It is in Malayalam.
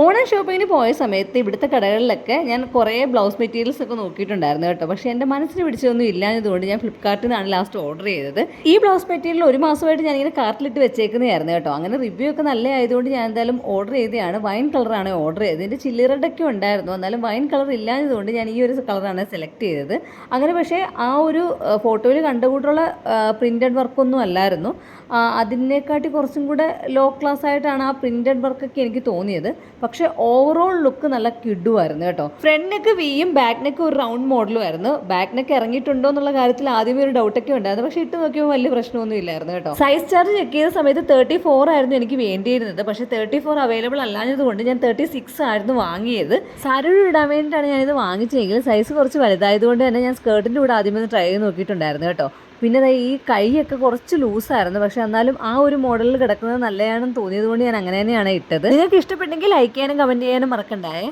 ഓണം ഷോപ്പിങ്ങിന് പോയ സമയത്ത് ഇവിടുത്തെ കടകളിലൊക്കെ ഞാൻ കുറേ ബ്ലൗസ് മെറ്റീരിയൽസ് ഒക്കെ നോക്കിയിട്ടുണ്ടായിരുന്നു കേട്ടോ. പക്ഷേ എന്റെ മനസ്സിന് പിടിച്ചതൊന്നും ഇല്ലാഞ്ഞതുകൊണ്ട് ഞാൻ ഫ്ലിപ്കാർട്ടിൽ നിന്നാണ് ലാസ്റ്റ് ഓർഡർ ചെയ്തത്. ഈ ബ്ലൗസ് മെറ്റീരിയൽ ഒരു മാസമായിട്ട് ഞാനിങ്ങനെ കാർട്ടിലിട്ട് വെച്ചേക്കുന്നതായിരുന്നു കേട്ടോ. അങ്ങനെ റിവ്യൂ ഒക്കെ നല്ല ആയതുകൊണ്ട് ഞാൻ എന്തായാലും ഓർഡർ ചെയ്തതാണ്. വൈൻ കളറാണ് ഓർഡർ ചെയ്തത്. ഇതിന്റെ ചില്ലി ഉണ്ടായിരുന്നു. എന്നാലും വൈൻ കളർ ഇല്ലാഞ്ഞതുകൊണ്ട് ഞാൻ ഈ ഒരു കളറാണ് സെലക്ട് ചെയ്തത്. അങ്ങനെ പക്ഷേ ആ ഒരു ഫോട്ടോയിൽ കണ്ടുകൂട്ടുള്ള പ്രിന്റഡ് വർക്കൊന്നും അല്ലായിരുന്നു. അതിനേക്കാട്ടി കുറച്ചും കൂടെ ലോ ക്ലാസ് ആയിട്ടാണ് ആ പ്രിന്റഡ് വർക്കൊക്കെ എനിക്ക് തോന്നിയത്. പക്ഷേ ഓവറോൾ ലുക്ക് നല്ല കിഡുമായിരുന്നു കേട്ടോ. ഫ്രണ്ട് നെക്ക് വിയും ബാക്ക് നെക്ക് ഒരു റൗണ്ട് മോഡലും ആയിരുന്നു. ബാക്ക് നെക്ക് ഇറങ്ങിയിട്ടുണ്ടോ എന്നുള്ള കാര്യത്തിൽ ആദ്യമേ ഒരു ഡൗട്ടൊക്കെ ഉണ്ടായിരുന്നു. പക്ഷെ ഇട്ട് നോക്കിയപ്പോൾ വലിയ പ്രശ്നമൊന്നും ഇല്ലായിരുന്നു കേട്ടോ. സൈസ് ചാർജ് ചെക്ക് ചെയ്ത സമയത്ത് തേർട്ടി ഫോർ ആയിരുന്നു എനിക്ക് വേണ്ടിയിരുന്നത്. പക്ഷെ തേർട്ടി ഫോർ അവൈലബിൾ അല്ലാഞ്ഞതുകൊണ്ട് ഞാൻ തേർട്ടി സിക്സ് ആയിരുന്നു വാങ്ങിയത്. സാരിയുടെ ഇടാൻ വേണ്ടിയിട്ടാണ് ഞാനിത് വാങ്ങിച്ചെങ്കിൽ സൈസ് കുറച്ച് വലുതായതുകൊണ്ട് തന്നെ ഞാൻ സ്കേർട്ടിന്റെ കൂടെ ആദ്യമേ ഒന്ന് ട്രൈ ചെയ്ത് നോക്കിയിട്ടുണ്ടായിരുന്നു കേട്ടോ. പിന്നെ ഈ കൈയൊക്കെ കുറച്ച് ലൂസായിരുന്നു. പക്ഷെ എന്നാലും ആ ഒരു മോഡലിൽ കിടക്കുന്നത് നല്ലതാണെന്ന് തോന്നിയത് കൊണ്ട് ഞാൻ അങ്ങനെ തന്നെയാണ് ഇട്ടത്. നിങ്ങൾക്ക് ഇഷ്ടപ്പെട്ടെങ്കിൽ ലൈക്ക് ചെയ്യാനും കമന്റ് ചെയ്യാനും മറക്കണ്ടായേ.